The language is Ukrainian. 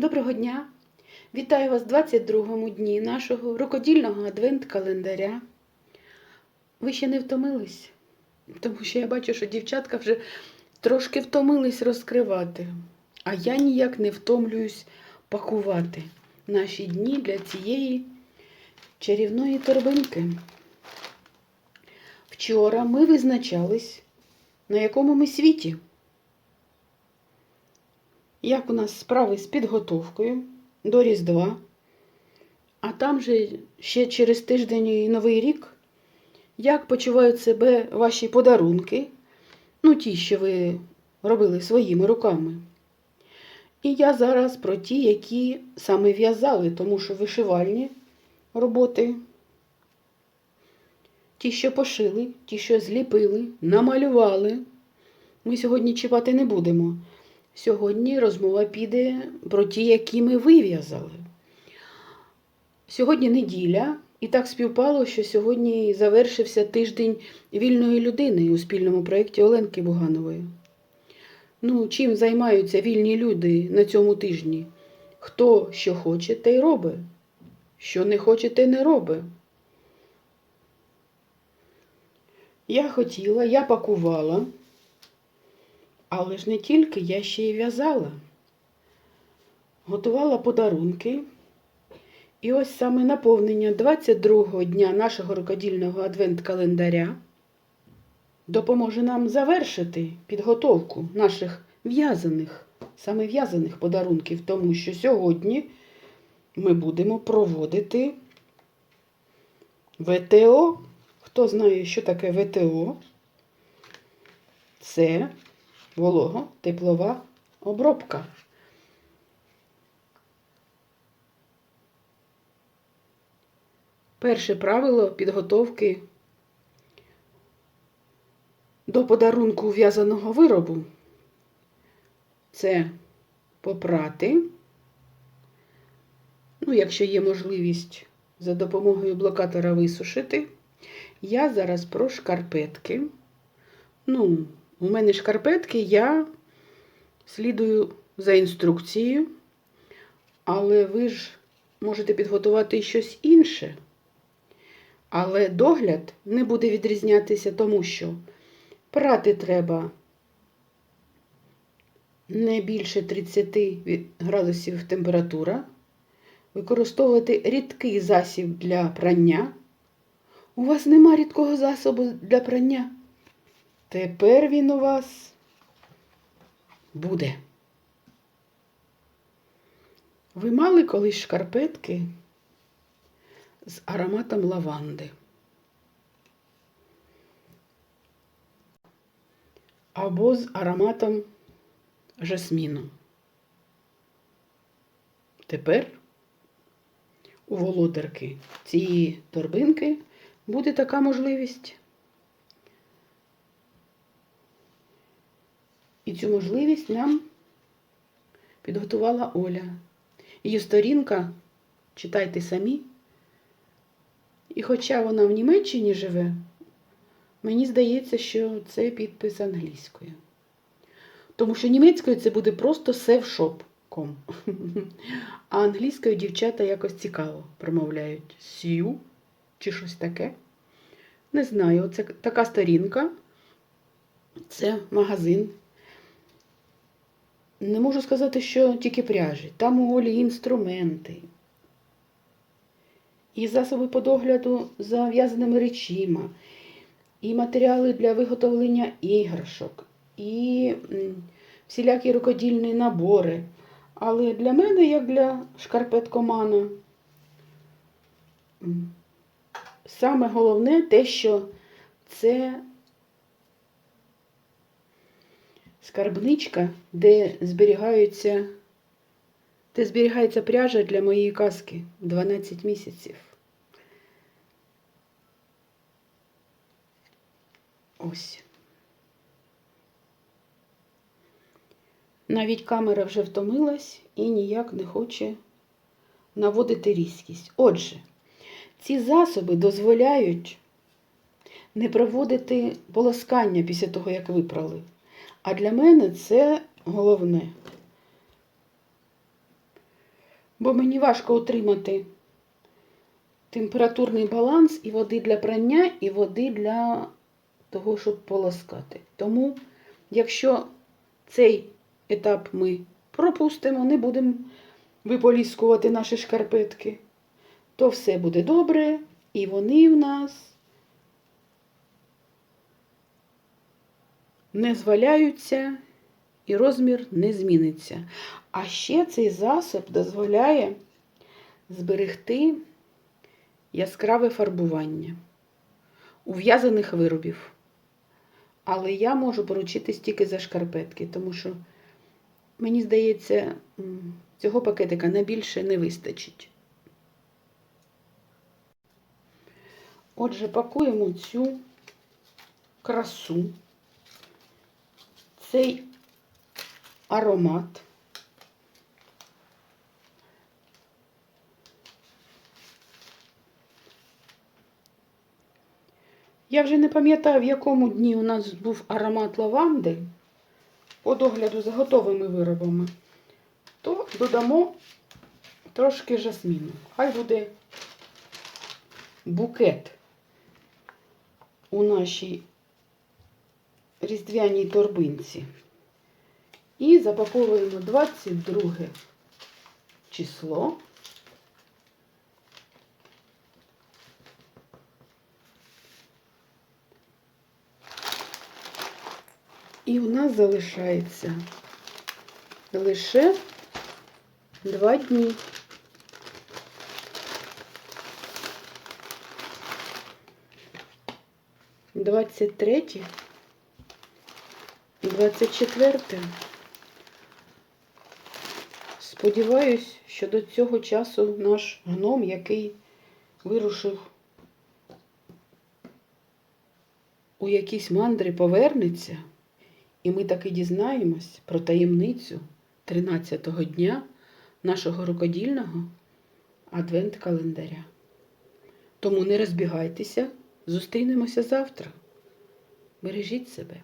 Доброго дня! Вітаю вас в 22-му дні нашого рукодільного адвент-календаря. Ви ще не втомились? Тому що я бачу, що дівчатка вже трошки втомились розкривати, а я ніяк не втомлююсь пакувати наші дні для цієї чарівної торбинки. Вчора ми визначались, на якому ми світі. Як у нас справи з підготовкою до Різдва, а там же ще через тиждень і Новий рік, як почувають себе ваші подарунки, ну ті, що ви робили своїми руками. І я зараз про ті, які саме в'язали, тому що вишивальні роботи, ті, що пошили, ті, що зліпили, намалювали, ми сьогодні чіпати не будемо. Сьогодні розмова піде про ті, які ми вив'язали. Сьогодні неділя, і так співпало, що сьогодні завершився тиждень вільної людини у спільному проєкті Оленки Буганової. Ну, чим займаються вільні люди на цьому тижні? Хто що хоче, те й робить. Що не хоче, те не робить. Я хотіла, я пакувала. Але ж не тільки, я ще й в'язала. Готувала подарунки. І ось саме наповнення 22-го дня нашого рукодільного адвент-календаря допоможе нам завершити підготовку наших в'язаних, саме в'язаних подарунків, тому що сьогодні ми будемо проводити ВТО. Хто знає, що таке ВТО? Це волого теплова обробка. Перше правило підготовки до подарунку в'язаного виробу це попрати, ну, якщо є можливість за допомогою блокатора висушити. Я зараз про шкарпетки. Ну, у мене шкарпетки, я слідую за інструкцією, але ви ж можете підготувати щось інше. Але догляд не буде відрізнятися, тому що прати треба не більше 30 градусів температура, використовувати рідкий засіб для прання. У вас нема рідкого засобу для прання. Тепер він у вас буде. Ви мали колись шкарпетки з ароматом лаванди? Або з ароматом жасміну. Тепер у володарки цієї торбинки буде така можливість. І цю можливість нам підготувала Оля. Її сторінка, читайте самі. І хоча вона в Німеччині живе, мені здається, що це підпис англійською. Тому що німецькою це буде просто sevshop.com. А англійською дівчата якось цікаво промовляють сю чи щось таке. Не знаю, це така сторінка. Це магазин не можу сказати, що тільки пряжі. Там у Олі інструменти. І засоби по догляду за в'язаними речима, і матеріали для виготовлення іграшок, і всілякі рукодільні набори. Але для мене, як для шкарпеткомана, саме головне те, що це скарбничка, де зберігаються, де зберігається пряжа для моєї казки 12 місяців. Ось. Навіть камера вже втомилась і ніяк не хоче наводити різкість. Отже, ці засоби дозволяють не проводити полоскання після того, як випрали. А для мене це головне. бо мені важко отримати температурний баланс і води для прання, і води для того, щоб полоскати. Тому, якщо цей етап ми пропустимо, не будемо виполіскувати наші шкарпетки, то все буде добре, і вони в нас не зваляються, і розмір не зміниться. А ще цей засіб дозволяє зберегти яскраве фарбування у в'язаних виробів. Але я можу поручитись тільки за шкарпетки, тому що, мені здається, цього пакетика на більше не вистачить. Отже, пакуємо цю красу, цей аромат. Я вже не пам'ятаю, в якому дні у нас був аромат лаванди по догляду за готовими виробами, то додамо трошки жасміну. Хай буде букет у нашій різдвяній торбинці. І запаковуємо 22 число. І у нас залишається лише два дні. Двадцять третє, двадцять четверте. Сподіваюсь, що до цього часу наш гном, який вирушив у якісь мандри, повернеться. І ми таки дізнаємось про таємницю 13-го дня нашого рукодільного адвент-календаря. Тому не розбігайтеся, зустрінемося завтра. Бережіть себе.